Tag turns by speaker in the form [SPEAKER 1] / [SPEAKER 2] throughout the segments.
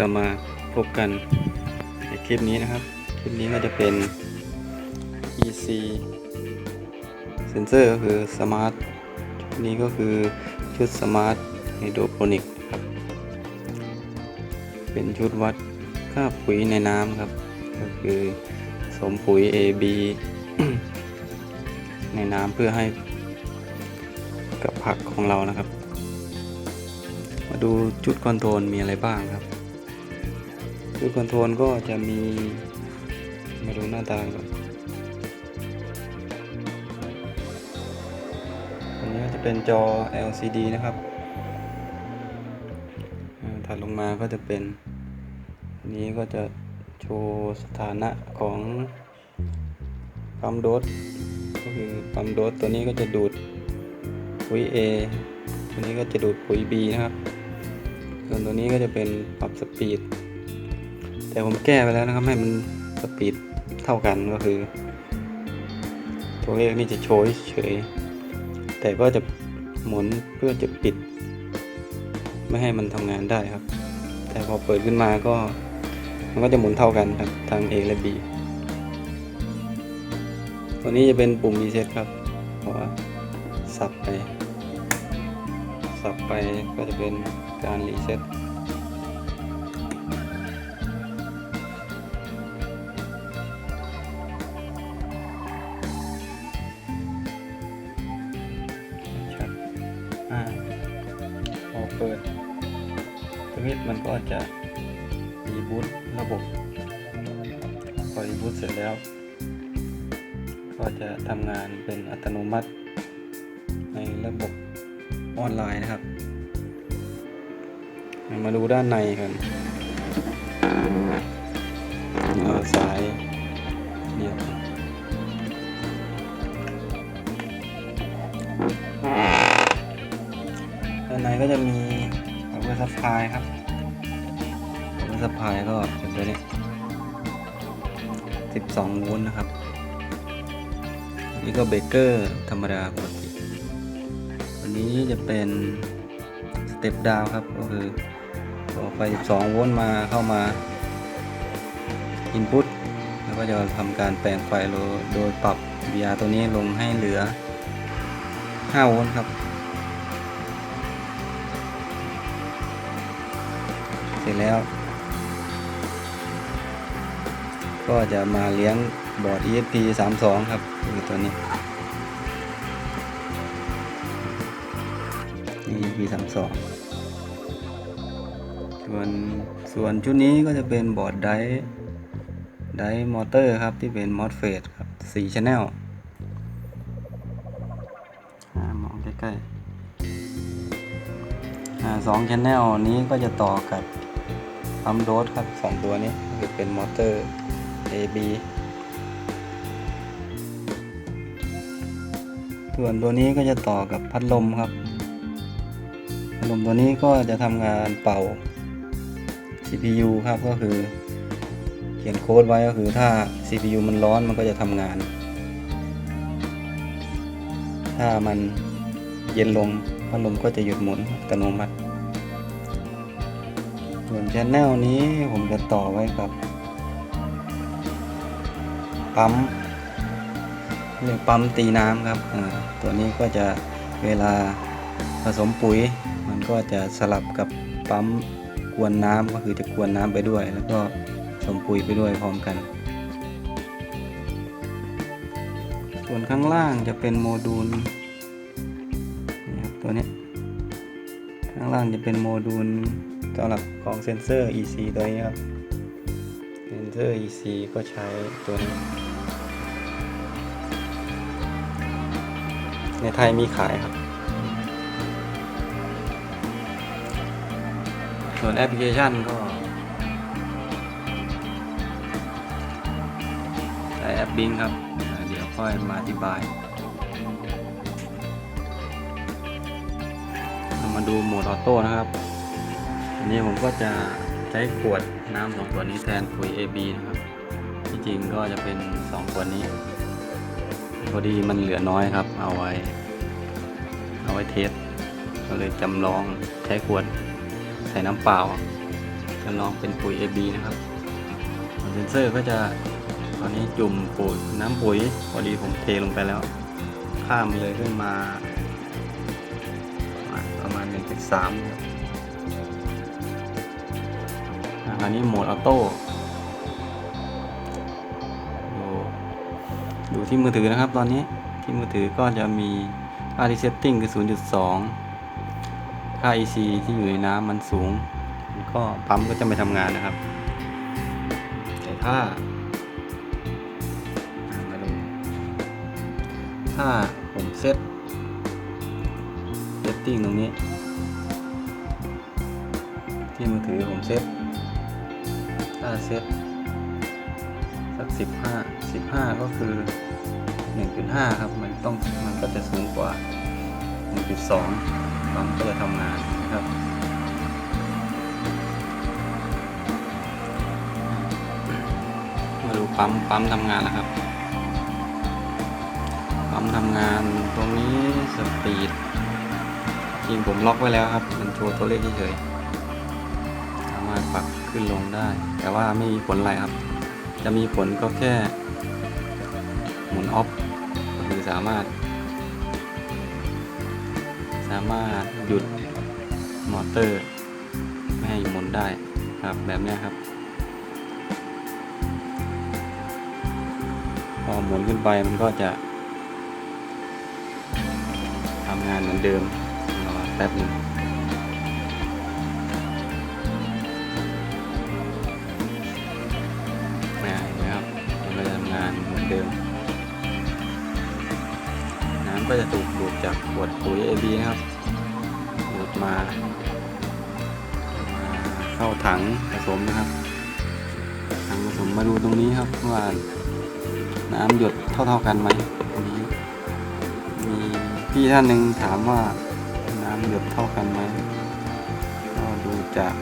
[SPEAKER 1] ก็มาพบกันในคลิปนี้นะครับ คลิปนี้ก็จะเป็น EC Sensor ก็คือ Smart ชุดนี้ก็คือชุด Smart Hydroponic ครับ เป็นชุดวัดค่าปุ๋ยในน้ำครับ ก็คือสมปุ๋ย AB ในน้ำเพื่อให้กับผักของเรานะครับ มาดูจุดคอนโทรลมีอะไรบ้างครับ จุดคอนโทรลก็จะมี มาดูหน้าตาก่อนอันนี้ก็จะเป็นจอ LCD นะครับ ถัดลงมาก็จะเป็นอันนี้ก็จะโชว์สถานะของปั๊มโดสก็คือปั๊มโดสตัวนี้ก็จะดูดปุ๋ย A ตัวนี้ก็จะดูดปุ๋ย B นะครับ ส่วนตัวนี้ก็จะเป็นปรับสปีด แต่ผมแก้ไปแล้วนะครับให้มันสปีดเท่ากันก็คือ ตัวเลขนี่จะโชว์เฉย แต่ก็จะหมุนเพื่อจะปิด ไม่ให้มันทำงานได้ครับ แต่พอเปิดขึ้นมาก็มันก็จะหมุนเท่ากันครับทาง A และ B ตัวนี้จะเป็นปุ่ม reset ครับเพราะว่าสับไป สับไปก็จะเป็นการรี เสร็จแล้ว ก็จะทำงานเป็นอัตโนมัติในระบบออนไลน์นะครับ มาดูด้านในกันเอาสายเนี่ยด้านในก็จะมี power supply ครับ power supply ก็เป็นตัวนี้ 12 โวลต์นะครับ นี่ก็เบรกเกอร์ธรรมดาปกติอันนี้จะเป็นสเต็ปดาวครับ ก็คือต่อไฟ12 โวลต์มาเข้ามา Input แล้วก็จะทำการแปลงไฟโโดยปรับ VR ตัวนี้ลงให้เหลือ 5 โวลต์ครับเสร็จแล้ว ก็จะมาเลี้ยงบอร์ด ESP 32 ครับคือตัวนี้ ESP 32ส่วนส่วนชุดนี้ก็จะเป็นบอร์ดไดร์ไดร์มอเตอร์ครับที่เป็น MOSFET ครับ4 Channel อ่ามองใกล้ๆอ่าสอง Channel นี้ก็จะต่อกับปั๊มโดสครับสองตัวนี้คือเป็นมอเตอร์ AB ส่วนตัวนี้ก็จะต่อกับพัดลมครับพัดลมตัวนี้ก็จะทำงานเป่า CPU ครับก็คือ เขียนโค้ดไว้ก็คือถ้า CPU มันร้อนมันก็จะทำงาน ถ้ามันเย็นลงพัดลมก็จะหยุดหมุนอัตโนมัติ ส่วนชแนลนี้ผมจะต่อไว้กับ ปั๊มเรียกปั๊มตีน้ำครับตัวนี้ก็จะเวลาผสมปุ๋ย มันก็จะสลับกับปั๊มกวนน้ำก็คือจะกวนน้ำไปด้วย แล้วก็ผสมปุ๋ยไปด้วยพร้อมกัน ส่วนข้างล่างจะเป็นโมดูลนี่ครับตัวนี้ข้างล่างจะเป็นโมดูลสำหรับของเซนเซอร์ EC ตัวนี้ครับ อร์ EC ก็ใช้ตัวนี้ ในไทยมีขายครับ ส่วนแอปพลิเคชันก็ใช้แอปบิงครับ เดี๋ยวค่อยมาอธิบายเรามาดูโหมดออโต้นะครับ อันนี้ผมก็จะ ใช้ขวดน้ำสองขวดนี้แทนปุ๋ย AB นะครับ ที่จริงก็จะเป็นสองขวดนี้ พอดีมันเหลือน้อยครับ เอาไว้ เอาไว้เทสก็เลยจำลองใช้ขวดใส่น้ำเปล่าจะลองเป็นปุ๋ย AB นะครับเซนเซอร์ก็จะตอนนี้จุ่มปุ๋ยน้ำปุ๋ย พอดีผมเทลงไปแล้ว ข้ามเลยขึ้นมา ประมาณ1.3ครับ อันนี้โหมดออโต้ดูดูที่มือถือนะครับตอนนี้ที่มือถือก็จะมี resetting คือ 0.2 ค่า EC ที่อยู่ในน้ำมันสูง ก็ปั๊มก็จะไม่ทำงานนะครับ แต่ถ้ามาดูถ้าผมเซตเซตติ้งตรงนี้ ที่มือถือผมเซต ถ้าเซตสักสิบห้าสิบห้าก็คือหนึ่งจุดห้าครับ มันต้องมันก็จะสูงกว่าหนึ่งจุดสองปั๊มก็จะทำงานนะครับมาดูปั๊มปั๊มทำงานนะครับ ปั๊มทำงานตรงนี้สปีดจริงผมล็อกไว้แล้วครับ มันโชว์ตัวเลขเฉยสามารถปรับ ขึ้นลงได้ แต่ว่าไม่มีผลอะไรครับ จะมีผลก็แค่ หมุนออฟคือสามารถ สามารถหยุดมอเตอร์ไม่ให้หมุนได้ครับแบบนี้ครับ พอหมุนขึ้นไปมันก็จะทำงานเหมือนเดิมรอแป๊บหนึง เหมือนเดิม น้ำก็จะถูกดูดจากขวดปุ๋ย AB นะครับดูดมามาเข้าถังผสมนะครับถังผสมมาดูตรงนี้ครับว่าน้ำหยดเท่าๆกันไหมตรงนี้มีพี่ท่านหนึ่งถามว่าน้ำหยดเท่ากันไหมก็ดูจาก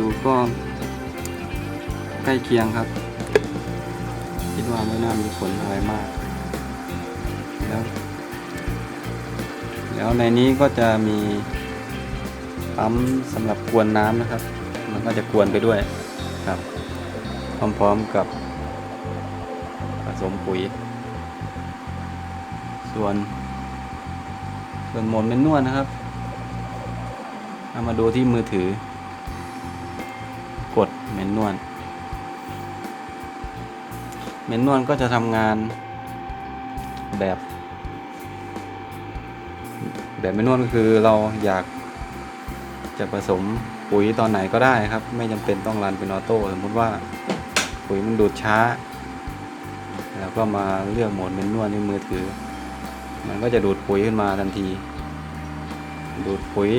[SPEAKER 1] ดูก็ใกล้เคียงครับ คิดว่าไม่น่ามีผลอะไรมาก แล้ว แล้วในนี้ก็จะมีปั๊มสำหรับกวนน้ำนะครับ มันก็จะกวนไปด้วยครับ พร้อมๆกับผสมปุ๋ย ส่วน ส่วนหมดเมนนวลนะครับเอามาดูที่มือถือ กดเมนนวลเมนนวลก็จะทำงานแบบ แบบเมนนวลก็คือเราอยากจะผสมปุ๋ยตอนไหนก็ได้ครับ ไม่จำเป็นต้องรันเป็นออโต้สมมติว่าปุ๋ยมันดูดช้า แล้วก็มาเลือกโหมดเมนนวลในมือถือ มันก็จะดูดปุ๋ยขึ้นมาทันที ดูดปุ๋ย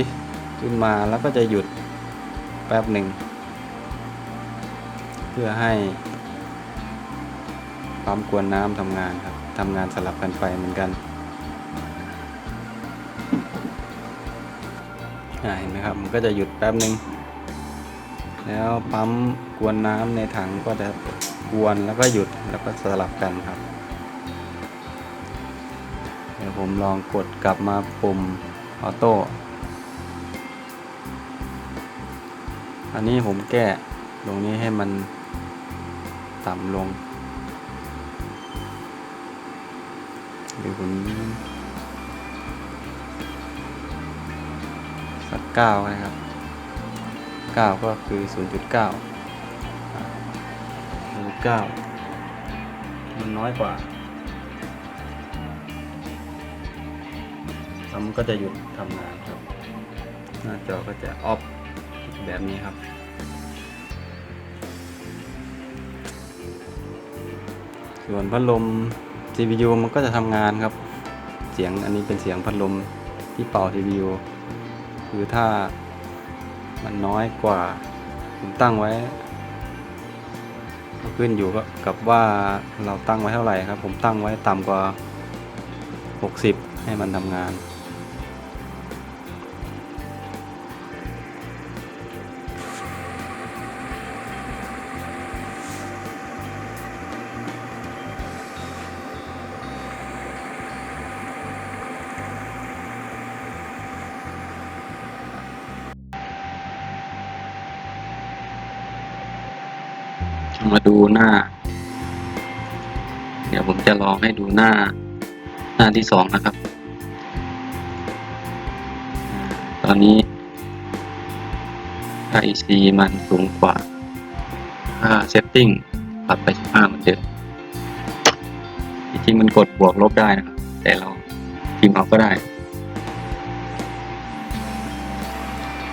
[SPEAKER 1] ขึ้นมาแล้วก็จะหยุดแป๊บหนึ่ง พื่อให้ปั๊มกวนน้ำทำงานครับทำงานสลับกันไปเหมือนกันเห็นไหมครับ มันก็จะหยุดแป๊บหนึ่งแล้วปั๊มกวนน้ำในถังก็จะกวนแล้วก็หยุดแล้วก็สลับกันครับ เดี๋ยวผมลองกดกลับมาปุ่มออโต้ อันนี้ผมแก้ตรงนี้ให้มัน ต่ำลงหรือผมสักเก้านะครับเก้าก็คือศูนย์จุดเก้าศูนย์จุดเก้ามันน้อยกว่าแล้วมันก็จะหยุดทำงานครับ หน้าจอก็จะออฟแบบนี้ครับ ส่วนพัดลม CPU มันก็จะทำงานครับ เสียงอันนี้เป็นเสียงพัดลมที่เป่า CPU คือถ้ามันน้อยกว่าผมตั้งไว้ก็ขึ้นอยู่กับว่าเราตั้งไว้เท่าไหร่ครับ ผมตั้งไว้ต่ำกว่า 60 ให้มันทำงาน มาดูหน้า เดี๋ยวผมจะลองให้ดูหน้า หน้าที่สองนะครับ ตอนนี้ IC มันสูงกว่าค่า setting ปรับไป15เหมือนเดิมจริงๆมันกดบวกลบได้นะครับ แต่เราพิมพ์เอาก็ได้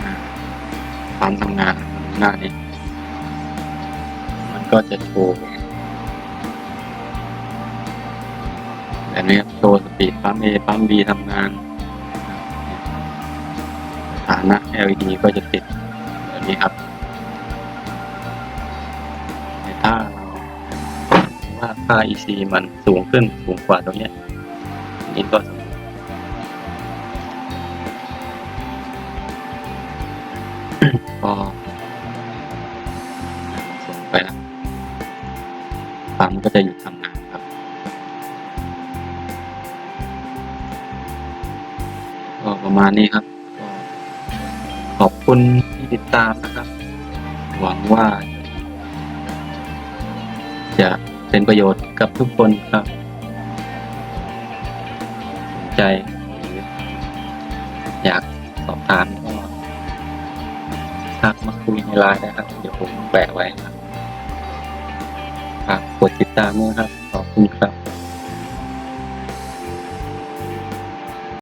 [SPEAKER 1] อ่าความทำงานหน้านี้ ก็จะโชว์แบบนี้ครับโชว์สปีดปั๊ม A ปั๊ม B ทำงานฐานะ LED ก็จะติดแบบนี้ครับถ้าเราว่าค่า EC มันสูงขึ้นสูงกว่าตรงนี้นนี้ก็พอ ก็จะหยุดทำงานครับก็ประมาณนี้ครับ ขอบคุณที่ติดตามนะครับ หวังว่า จะเป็นประโยชน์กับทุกคนครับสนใจหรืออยากสอบถามก็ทักมาคุยในไลน์นะครับ เดี๋ยวผมแปะไว้ครับากกดติดตามนะครับ ขอบคุณครับ